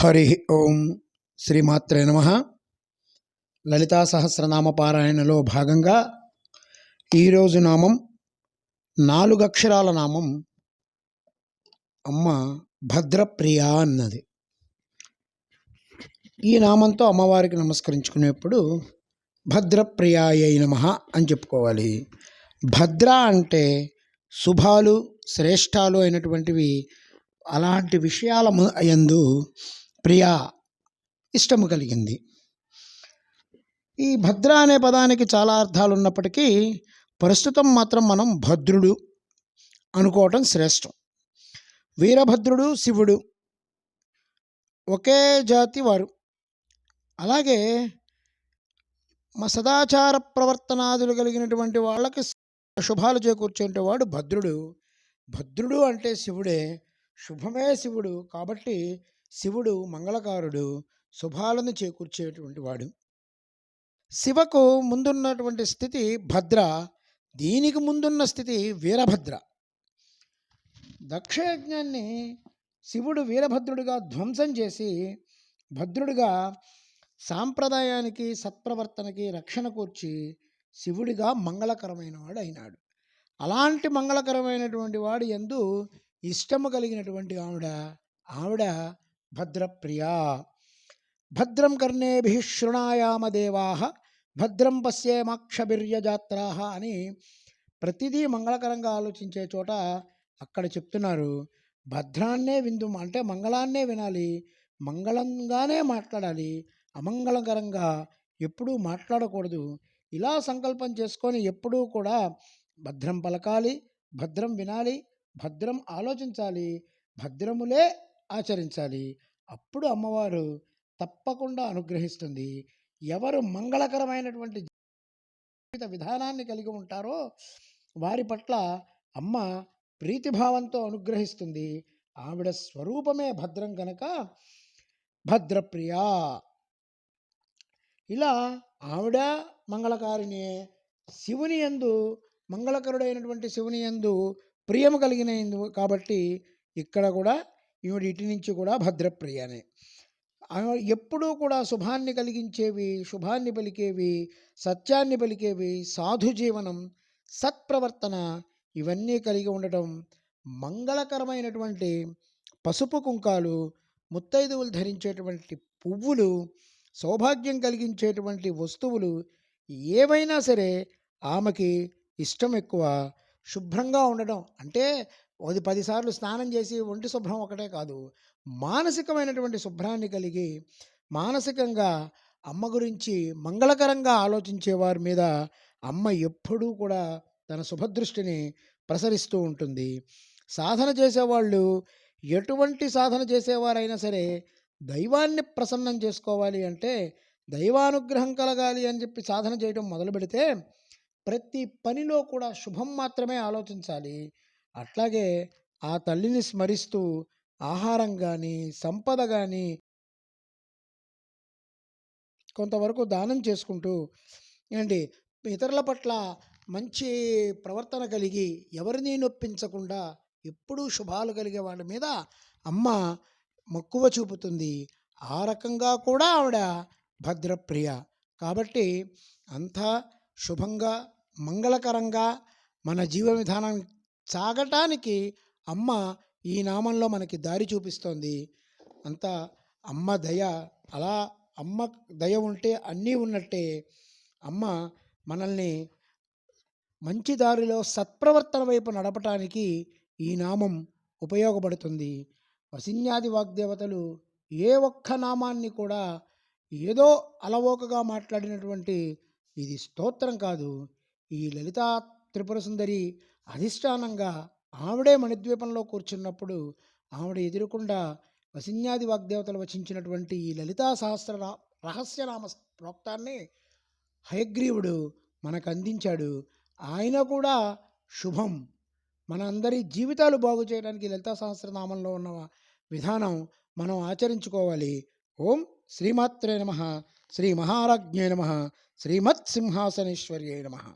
హరి ఓం శ్రీమాత్రే నమ. లలితా సహస్రనామ పారాయణలో భాగంగా ఈరోజు నామం నాలుగు అక్షరాల నామం అమ్మ భద్రప్రియ అన్నది. ఈ నామంతో అమ్మవారికి నమస్కరించుకునేప్పుడు భద్రప్రియాయ నమ అని చెప్పుకోవాలి. భద్ర అంటే శుభాలు శ్రేష్టాలు అయినటువంటివి అలాంటి విషయాల ఎందు ప్రియా ఇష్టము కలిగింది. ఈ భద్ర అనే పదానికి చాలా అర్థాలు ఉన్నప్పటికీ ప్రస్తుతం మాత్రం మనం భద్రుడు అనుకోవటం శ్రేష్టం. వీరభద్రుడు శివుడు ఒకే జాతి వారు. అలాగే మా సదాచార ప్రవర్తనాదులు కలిగినటువంటి వాళ్ళకి శుభాలు చేకూర్చేటువంటి వాడు భద్రుడు. భద్రుడు అంటే శివుడే. శుభమే శివుడు. కాబట్టి శివుడు మంగళకారుడు శుభాలను చేకూర్చేటువంటి వాడు. శివకు ముందున్నటువంటి స్థితి భద్ర దీనికి ముందున్న స్థితి వీరభద్ర. దక్షయజ్ఞాన్ని శివుడు వీరభద్రుడిగా ధ్వంసం చేసి భద్రుడిగా సాంప్రదాయానికి సత్ప్రవర్తనకి రక్షణ కూర్చి శివుడిగా మంగళకరమైన వాడు అయినాడు. అలాంటి మంగళకరమైనటువంటి వాడు ఎందు ఇష్టము కలిగినటువంటి ఆవిడ ఆవిడ భద్రప్రియ. భద్రం కర్ణేభి శృణాయామదేవా భద్రం పశ్యేమాక్షభిర్యజాత్రా అని ప్రతిదీ మంగళకరంగా ఆలోచించే చోట అక్కడ చెప్తున్నారు. భద్రాన్నే విందు అంటే మంగళాన్నే వినాలి మంగళంగానే మాట్లాడాలి అమంగళకరంగా ఎప్పుడూ మాట్లాడకూడదు. ఇలా సంకల్పం చేసుకొని ఎప్పుడూ కూడా భద్రం పలకాలి భద్రం వినాలి భద్రం ఆలోచించాలి. భద్రములే ఆచరించాలి. అప్పుడు అమ్మవారు తప్పకుండా అనుగ్రహిస్తుంది. ఎవరు మంగళకరమైనటువంటి జీవిత విధానాన్ని కలిగి ఉంటారో వారి పట్ల అమ్మ ప్రీతిభావంతో అనుగ్రహిస్తుంది. ఆవిడ స్వరూపమే భద్రం కనుక భద్రప్రియా. ఇలా ఆవిడ మంగళకారిణి శివుని యందు మంగళకరుడైనటువంటి శివుని యందు ప్రియము కలిగిన కాబట్టి ఇక్కడ కూడా ఈవిడ ఇటు నుంచి కూడా భద్రప్రియనే. ఆమె ఎప్పుడూ కూడా శుభాన్ని కలిగించేవి శుభాన్ని పలికేవి సత్యాన్ని పలికేవి సాధు జీవనం సత్ప్రవర్తన ఇవన్నీ కలిగి ఉండటం మంగళకరమైనటువంటి పసుపు కుంకాలు ముత్తైదువులు ధరించేటువంటి పువ్వులు సౌభాగ్యం కలిగించేటువంటి వస్తువులు ఏవైనా సరే ఆమెకి ఇష్టం ఎక్కువ శుభ్రంగా ఉండడం అంటే అది పదిసార్లు స్నానం చేసి ఒంటి శుభ్రం ఒకటే కాదు మానసికమైనటువంటి శుభ్రాన్ని కలిగి మానసికంగా అమ్మ గురించి మంగళకరంగా ఆలోచించే వారి మీద అమ్మ ఎప్పుడూ కూడా తన శుభదృష్టిని ప్రసరిస్తూ ఉంటుంది. సాధన చేసేవాళ్ళు ఎటువంటి సాధన చేసేవారైనా సరే దైవాన్ని ప్రసన్నం చేసుకోవాలి అంటే దైవానుగ్రహం కలగాలి అని చెప్పి సాధన చేయడం మొదలు పెడితే ప్రతి పనిలో కూడా శుభం మాత్రమే ఆలోచించాలి. అట్లాగే ఆ తల్లిని స్మరిస్తూ ఆహారం కానీ సంపద కానీ కొంతవరకు దానం చేసుకుంటూ ఏంటి ఇతరుల పట్ల మంచి ప్రవర్తన కలిగి ఎవరిని నొప్పించకుండా ఎప్పుడూ శుభాలు కలిగే వాళ్ళ మీద అమ్మ మక్కువ చూపుతుంది. ఆ రకంగా కూడా ఆవిడ భద్రప్రియ. కాబట్టి అంతా శుభంగా మంగళకరంగా మన జీవ విధానం సాగటానికి అమ్మ ఈ నామంలో మనకి దారి చూపిస్తోంది. అంతా అమ్మ దయ అలా అమ్మ దయ ఉంటే అన్నీ ఉన్నట్టే. అమ్మ మనల్ని మంచి దారిలో సత్ప్రవర్తన వైపు నడపటానికి ఈ నామం ఉపయోగపడుతుంది. వసిన్యాది వాగ్దేవతలు ఏ ఒక్క నామాన్ని కూడా ఏదో అలవోకగా మాట్లాడినటువంటి ఇది స్తోత్రం కాదు. ఈ లలితా త్రిపుర సుందరి అధిష్టానంగా ఆవిడే మణిద్వీపంలో కూర్చున్నప్పుడు ఆవిడ ఎదురుకుండా వసిన్యాది వాగ్దేవతలు వచించినటువంటి ఈ లలితా సహస్ర రహస్యనామ ప్రోక్తాన్ని హయగ్రీవుడు మనకు అందించాడు. ఆయన కూడా శుభం. మన అందరి జీవితాలు బాగు చేయడానికి లలితా సహస్రనామంలో ఉన్న విధానం మనం ఆచరించుకోవాలి. ఓం శ్రీమాత్రే నమ. శ్రీ మహారాజ్ఞే నమ. శ్రీమత్ సింహాసనేశ్వర్యే నమ.